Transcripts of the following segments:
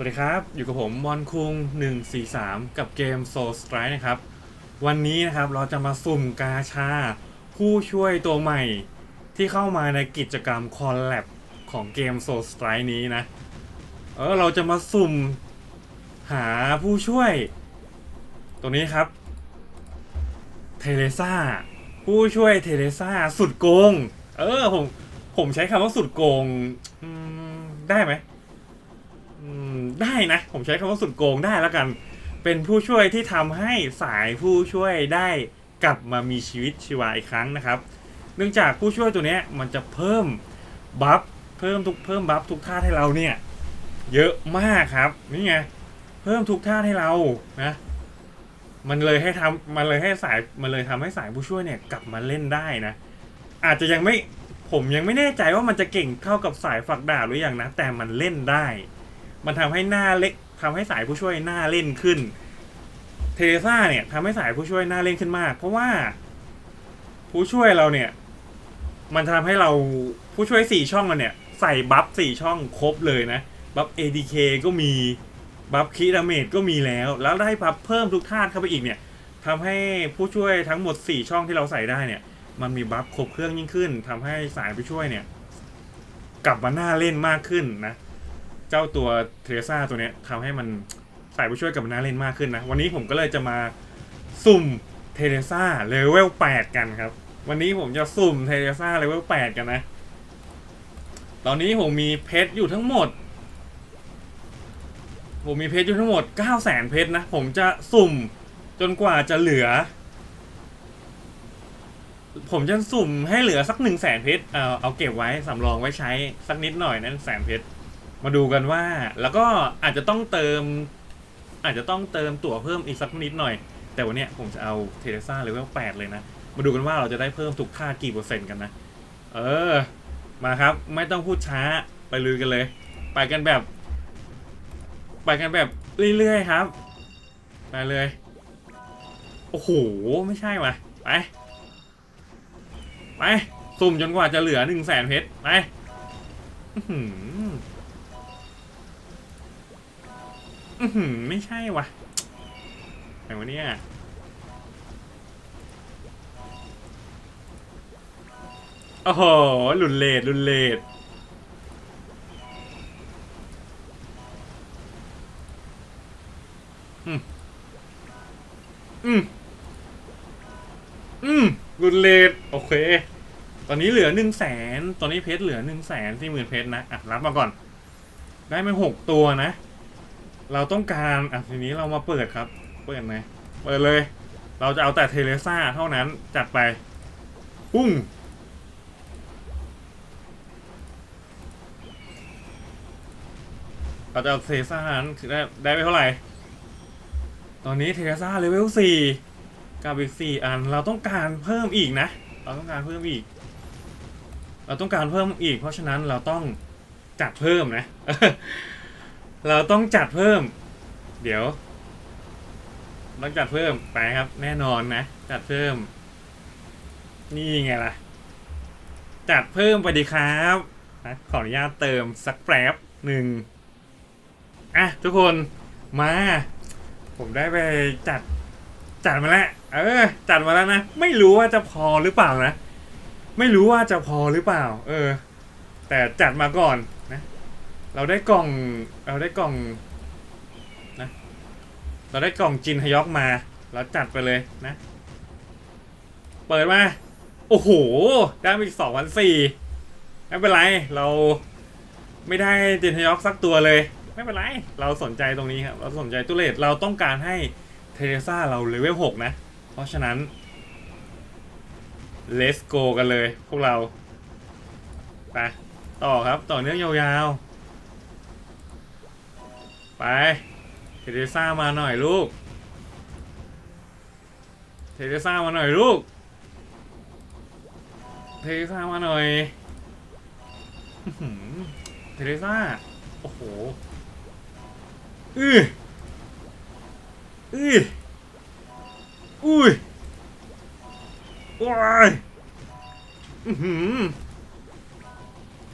สวัสดีครับ อยู่กับผมมอนคุง 143 กับเกม Soul Strike นะครับ วันนี้นะครับเราจะมาสุ่มกาชา ผู้ช่วยตัวใหม่ที่เข้ามาในกิจกรรมคอลแลบของเกม Soul Strike นี้นะ เออเราจะมาสุ่มหาผู้ช่วย ตรงนี้ครับ เทเลซ่า ผู้ช่วยเทเลซ่า สุดโกง เออผมผมใช้คำว่าสุดโกงได้ไหม ได้นะ ผมใช้คำว่าสุดโกงได้แล้วกัน เป็นผู้ช่วยที่ทำให้สายผู้ช่วยได้กลับมามีชีวิตชีวาอีกครั้งนะครับ เนื่องจากผู้ช่วยตัวนี้มันจะเพิ่มบัฟเพิ่มทุกเพิ่มบัฟทุกท่าตุให้เราเนี่ย เยอะมากครับนี่ไงเพิ่มทุกท่าตุให้เรานะมันเลยให้ทำมันเลยให้สายมันเลยทำให้สายผู้ช่วยเนี่ยกลับมาเล่นได้นะ อาจจะยังไม่ผมยังไม่แน่ใจว่ามันจะเก่งเท่ากับสายฝักดาบหรือยังนะ แต่มันเล่นได้ มันทำให้หน้าเล็กทำให้สายผู้ช่วยหน้าเล่นขึ้น เทเรซ่าเนี่ยทำให้สายผู้ช่วยหน้าเล่นขึ้นมาก เพราะว่าผู้ช่วยเราเนี่ย มันทำให้เราผู้ช่วยสี่ช่องเราเนี่ย ใส่บัฟสี่ช่องครบเลยนะ บัฟ ADK ก็มีบัฟคีดาเมจก็มีแล้ว แล้วได้บัฟเพิ่มทุกธาตุเข้าไปอีกเนี่ยทำให้ผู้ช่วยทั้งหมด 4 ช่องที่เราใส่ได้เนี่ย มันมีบัฟครบเครื่องยิ่งขึ้นทำให้สายผู้ช่วยเนี่ย กลับมาหน้าเล่นมากขึ้นนะ เจ้าตัวเทเรซ่าตัวเนี้ยทำให้มันสายผู้ช่วยกับมาหน้าเล่นมากขึ้นนะ วันนี้ผมก็เลยจะมาสุ่มเทเรซ่าเลเวล8กันครับ วันนี้ผมจะสุ่มเทเรซ่าเลเวล8กันนะ ตอนนี้ผมมีเพชรอยู่ทั้งหมด ผมมีเพชรอยู่ทั้งหมด 9 0 0 0 0 0เพชรนะ ผมจะสุ่มจนกว่าจะเหลือ ผมจะสุ่มให้เหลือสักหนึ่งแสนเพชร เอาเอาเก็บไว้สำรองไว้ใช้สักนิดหน่อยนั่นแสนเพชร มาดูกันว่า แล้วก็อาจจะต้องเติม อาจจะต้องเติมตั๋วเพิ่มอีกสักนิดหน่อย แต่วันนี้ผมจะเอาเทเรซ่าเลเวล8เลยนะ มาดูกันว่าเราจะได้เพิ่มทุกค่ากี่เปอร์เซ็นต์กันนะ เออ มาครับ ไม่ต้องพูดช้า ไปลุยกันเลย ไปกันแบบ ไปกันแบบเรื่อยๆครับ ไปเลย โอ้โห ไม่ใช่ว่ะ ไป ไป สุ่มจนกว่าจะเหลือหนึ่งแสนเพชร ไป อือหือไม่ใช่ว่ะไหนวะเนี่ยโอ้โหหลุนเลดหลุนเลดอืมอืมอืมหลุนเลดโอเค ตอนนี้เหลือหนึ่งแสนตอนนี้เพชรเหลือหนึ่งแสนสี่หมื่นเพชรนะ อะ รับมาก่อน ได้มาหกตัวนะ เราต้องการอะทีนี้เรามาเปิดครับ เปิดไหมเปิดเลย เราจะเอาแต่เทเลซ่าเท่านั้นจัดไป ปุ้งเราจะเอาเทเลซ่านั้นได้ได้ไปเท่าไหร่ ตอนนี้เทเลซ่าเลเวลสี่กับอีกสี่อันเราต้องการเพิ่มอีกนะ เราต้องการเพิ่มอีก เราต้องการเพิ่มอีก เพราะฉะนั้นเราต้องจัดเพิ่มนะ เราต้องจัดเพิ่ม เดี๋ยว ต้องจัดเพิ่มไปครับ แน่นอนนะ จัดเพิ่ม นี่ไงล่ะ จัดเพิ่มไปดีครับนะขออนุญาตเติมสักแป๊บหนึ่งอะทุกคนมา ผมได้ไปจัด จัดมาแล้วเออ จัดมาแล้วนะ ไม่รู้ว่าจะพอหรือเปล่านะ ไม่รู้ว่าจะพอหรือเปล่า เออ แต่จัดมาก่อน เราได้กล่อง เราได้กล่องนะเราได้กล่องจินฮยอกมา เราจัดไปเลยนะ เปิดมา โอ้โห ได้มาอีกสองพันสี่ไม่เป็นไร เราไม่ได้จินฮยอกสักตัวเลย ไม่เป็นไร เราสนใจตรงนี้ครับ เราสนใจตุเลตเราต้องการให้เทเรซ่าเราเลเวลหกนะ เพราะฉะนั้น let's go กันเลย พวกเรา ไป ต่อครับ ต่อเนื่องยาวๆ ไปเทเรซ่ามาหน่อยลูก เทเรซ่ามาหน่อยลูก เทเรซ่ามาหน่อยเทเรซ่า โอ้โห อืออืออุ้ยว้ายอือหือ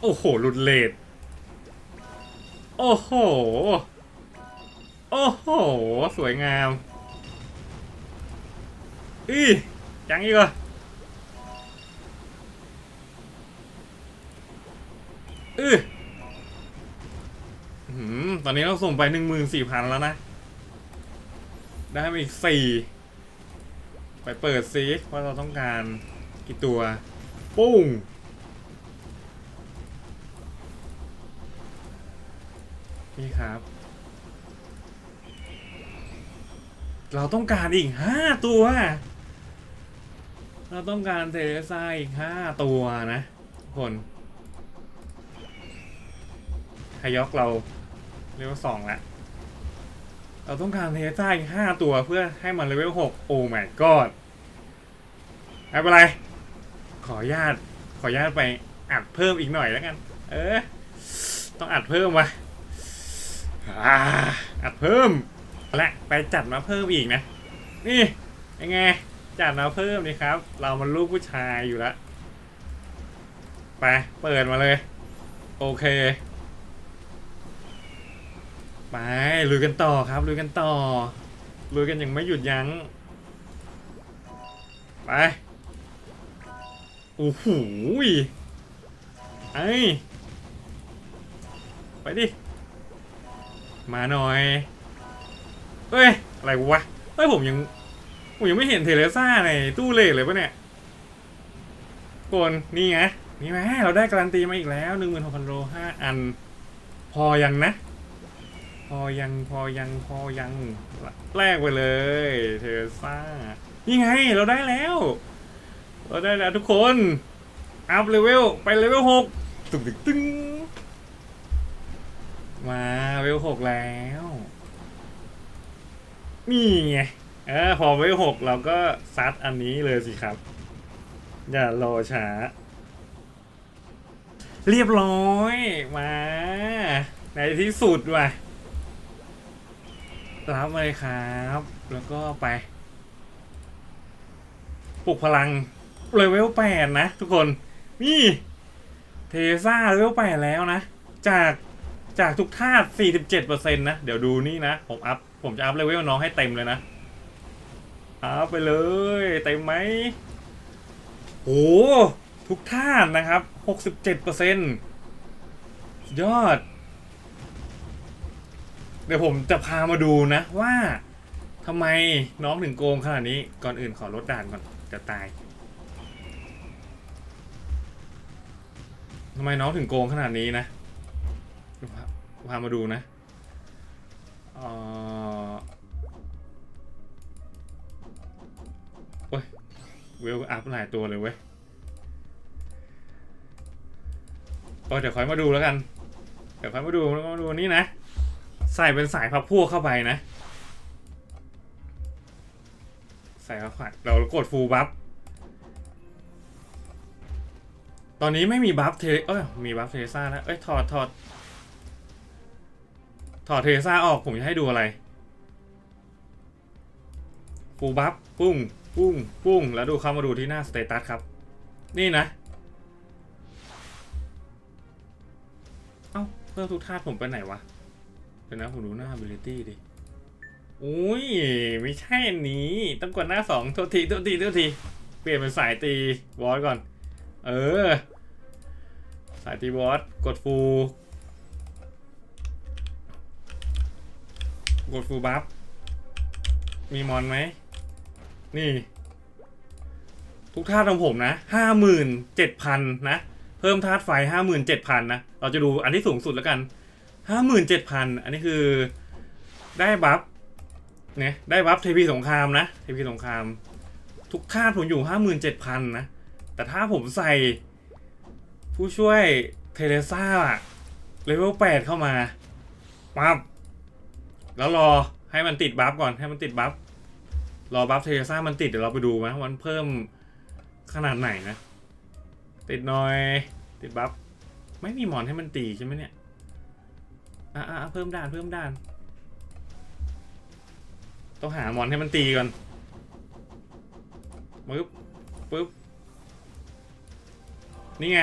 โอ้โห หลุดเลดโอ้โห โอ้โห สวยงามอียังอีกเหรออือหืมตอนนี้เราส่งไปหนึ่งหมื่นสี่พันแล้วนะ ได้มาอีกสี่ ไปเปิดซิว่าเราต้องการกี่ตัว ปุ้งนี่ครับ เราต้องการอีกห้าตัว เราต้องการเทเลซาอีกห้าตัวนะคนฮยอกเราเลเวลสองละ เราต้องการเทเลซาอีกห้าตัวเพื่อให้มันเลเวลหกโอ้ my god ไม่เป็นไร ขอญาตขอญาตไปอัดเพิ่มอีกหน่อยแล้วกัน เออ ต้องอัดเพิ่มวะออัดเพิ่ม และไปจัดมาเพิ่มอีกนะ นี่ยังไง จัดมาเพิ่มนี่ครับ เรามันลูกผู้ชายอยู่แล้วไปเปิดมาเลย โอเค ไปลุยกันต่อครับลุยกันต่อลุยกันยังไม่หยุดยัง้งไปโอ้โหไอ้ไปดิ มาหน่อย เฮ้ย อะไรวะ เฮ้ย ผมยัง ผมยังไม่เห็นเทเลซ่าในตู้เลขเลยปะเนี่ยกนนี่ไง นี่ไหมเราได้การันตีมาอีกแล้วหนึ่งหมื่นหกพันโลห้าอัน พอยังนะ พอยังพอยังพอยังแรกไปเลย เทเลซ่า นี่ไง เราได้แล้ว เราได้แล้วทุกคน อัพเลเวล ไปเลเวลหกตึงตึงตึงมาเลเวลหกแล้ว นี่ไงเออพอไว้หกเราก็ซัดอันนี้เลยสิครับ อย่ารอช้า เรียบร้อยมา ในที่สุดว่ะ รับมาเลยครับ แล้วก็ไป ปลุกพลังเลเวลแปดนะทุกคน นี่ เทซ่าเลเวลแปดแล้วนะ จากจากทุกธาตุ47%นะ เดี๋ยวดูนี่นะ ผมอัพ ผมจะอัพเลเวลน้องให้เต็มเลยนะอัพไปเลย เต็มไหมโอ้ทุกธาตุนะครับ 67%ยอด เดี๋ยวผมจะพามาดูนะว่าทำไมน้องถึงโกงขนาดนี้ ก่อนอื่นขอลดด่านก่อนจะตายทำไมน้องถึงโกงขนาดนี้นะพาพามาดูนะ เอ่อ โอ้ยเวลอัพหลายตัวเลยเว้ยโอ้ยเดี๋ยวค่อยมาดูแล้วกัน เดี๋ยวค่อยมาดูแล้วมาดูนี่นะ ใส่เป็นสายพับพวกเข้าไปนะ ใส่เข้าไปเรากดฟูลบัฟ ตอนนี้ไม่มีบัฟเทเอ้ย มีบัฟเทซ่าแล้ว เอ้ย ถอดถอดถอดเทซ่าออกผมจะให้ดูอะไร ฟูลบัฟ ปุ้ง ปุ้งปุ้งแล้วดูเข้ามาดูที่หน้าสเตตัสครับ นี่นะ เอ้าเพิ่มทุกธาตุผมไปไหนวะเดี๋ยวนะผมดูหน้า ability ดิอุ้ยไม่ใช่อันนี้ต้องกดหน้าสองโทษทีโทษทีโทษที เปลี่ยนเป็นสายตีบอสก่อน เออ สายตีบอสกดฟูกดฟูบัฟมีมอนไหม นี่ ทุกธาตุของผมนะห้าหมื่นเจ็ดพันนะ เพิ่มธาตุไฟห้าหมื่นเจ็ดพันนะ เราจะดูอันที่สูงสุดแล้วกันห้าหมื่นเจ็ดพันอันนี้คือได้บัฟเนี่ยได้บัฟเทพีสงครามนะเทพีสงคราม ทุกธาตุผมอยู่ห้าหมื่นเจ็ดพันนะ แต่ถ้าผมใส่ ผู้ช่วยเทเลซ่าเลเวลแปดเข้ามาปั๊บแล้วรอให้มันติดบัฟก่อนให้มันติดบัฟ รอบัฟเทเลซ่ามันติดเดี๋ยวเราไปดูไหมวันเพิ่มขนาดไหนนะ ติดหน่อย ติดบัฟไม่มีหมอนให้มันตีใช่ไหมเนี่ยอะอะเพิ่มด่านเพิ่มด่าน ต้องหามอนให้มันตีก่อนปึ๊บปึ๊บนี่ไง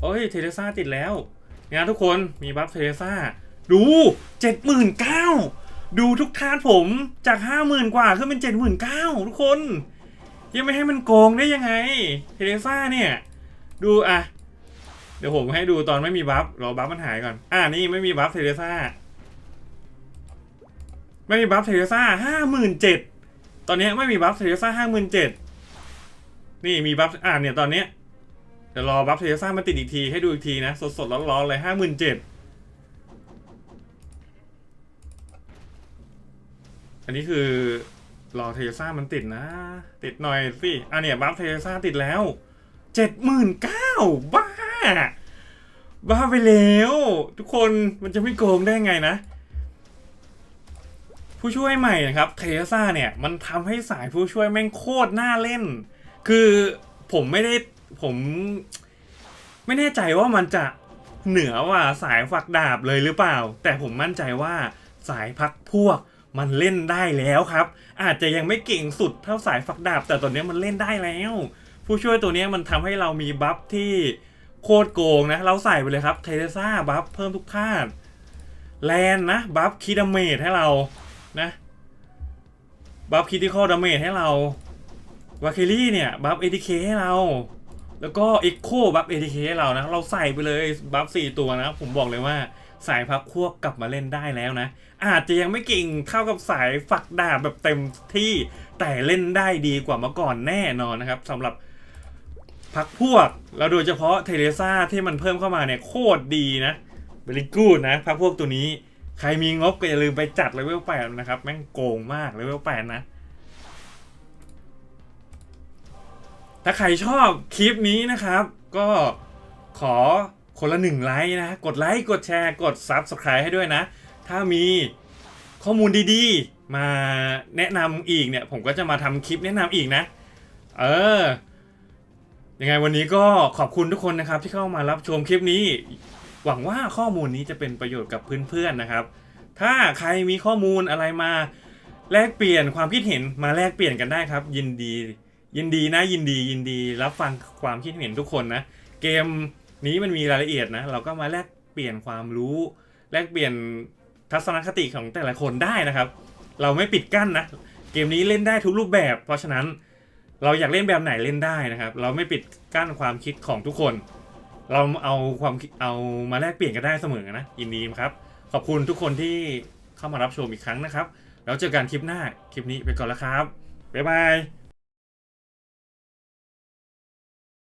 โอ้ยเทเลซ่าติดแล้วเนี่ยทุกคนมีบัฟเทเลซ่า ดูเจ็ดหมื่นเก้า ดูทุกทาสผมจากห้าหมื่นกว่าขึ้นเป็นเจ็ดหมื่นเก้าทุกคน ยังไม่ให้มันโกงได้ยังไง เทเรซ่าเนี่ย ดูอะ เดี๋ยวผมให้ดูตอนไม่มีบัฟรอบัฟมันหายก่อน อ่านี่ไม่มีบัฟเทเรซ่าไม่มีบัฟเทเรซ่าห้าหมื่นเจ็ดตอนนี้ไม่มีบัฟเทเรซ่าห้าหมื่นเจ็ดนี่มีบัฟอ่านเนี่ยตอนเนี้ยเดี๋ยวรอบัฟเทเรซ่ามาติดอีกทีให้ดูอีกทีนะ สดๆร้อนๆเลยห้าหมื่นเจ็ด อันนี้คือรอเทเรซ่ามันติดนะ ติดหน่อยสิอะเนี่ยบัฟเทเรซ่าติดแล้วเจ็ดหมื่นเก้าบ้า บ้าไปแล้ว ทุกคนมันจะไม่โกงได้ไงนะ ผู้ช่วยใหม่นะครับเทเลซ่าเนี่ย มันทำให้สายผู้ช่วยแม่งโคตรน่าเล่น คือผมไม่ได้ผมไม่แน่ใจว่ามันจะเหนือกว่าสายฝักดาบเลยหรือเปล่า แต่ผมมั่นใจว่าสายพักพวก มันเล่นได้แล้วครับ อาจจะยังไม่เก่งสุดเท่าสายฝักดาบ แต่ตอนนี้มันเล่นได้แล้ว ผู้ช่วยตัวนี้มันทำให้เรามีบัฟที่โคตรโกงนะ เราใส่ไปเลยครับเทเลซ่าบัฟเพิ่มทุกธาตุแลนนะบัฟคีดาเมจให้เรานะบัฟคิติคอลดาเมจให้เราวาเคลี่เนี่ยบัฟเอทีเคให้เรา แล้วก็เอ็กโคบัฟเอทีเคให้เรานะ เราใส่ไปเลยบัฟสี่ตัวนะ ผมบอกเลยว่า สายพักควบกลับมาเล่นได้แล้วนะ อาจจะยังไม่เก่งเท่ากับสายฝักดาบแบบเต็มที่แต่เล่นได้ดีกว่าเมื่อก่อนแน่นอนนะครับสำหรับพักพวก แล้วโดยเฉพาะเทเลซ่าที่มันเพิ่มเข้ามาเนี่ยโคตรดีนะเบลิกูดนะพักพวกตัวนี้ ใครมีงบก็อย่าลืมไปจัดเลเวลแปดนะครับ แม่งโกงมากเลเวลแปดนะถ้าใครชอบคลิปนี้นะครับ ก็ขอ คนละหนึ่งไลค์นะ กดไลค์ กดแชร์ กด Subscribe ให้ด้วยนะ ถ้ามีข้อมูลดีๆ มาแนะนำอีกเนี่ย ผมก็จะมาทำคลิปแนะนำอีกนะ เออ ยังไงวันนี้ก็ขอบคุณทุกคนนะครับ ที่เข้ามารับชมคลิปนี้ หวังว่าข้อมูลนี้จะเป็นประโยชน์กับเพื่อนๆนะครับ ถ้าใครมีข้อมูลอะไรมาแลกเปลี่ยนความคิดเห็นมาแลกเปลี่ยนกันได้ครับ ยินดี ยินดีนะยินดียินดีรับฟังความคิดเห็นทุกคนนะ เกม นี้มันมีรายละเอียดนะ เราก็มาแลกเปลี่ยนความรู้ แลกเปลี่ยนทัศนคติของแต่ละคนได้นะครับ เราไม่ปิดกั้นนะ เกมนี้เล่นได้ทุกรูปแบบ เพราะฉะนั้นเราอยากเล่นแบบไหนเล่นได้นะครับ เราไม่ปิดกั้นความคิดของทุกคน เราเอาความเอามาแลกเปลี่ยนกันได้เสมอนะยินดีครับ ขอบคุณทุกคนที่เข้ามารับชมอีกครั้งนะครับ แล้วเจอกันคลิปหน้า คลิปนี้ไปก่อนแล้วครับ บ๊ายบาย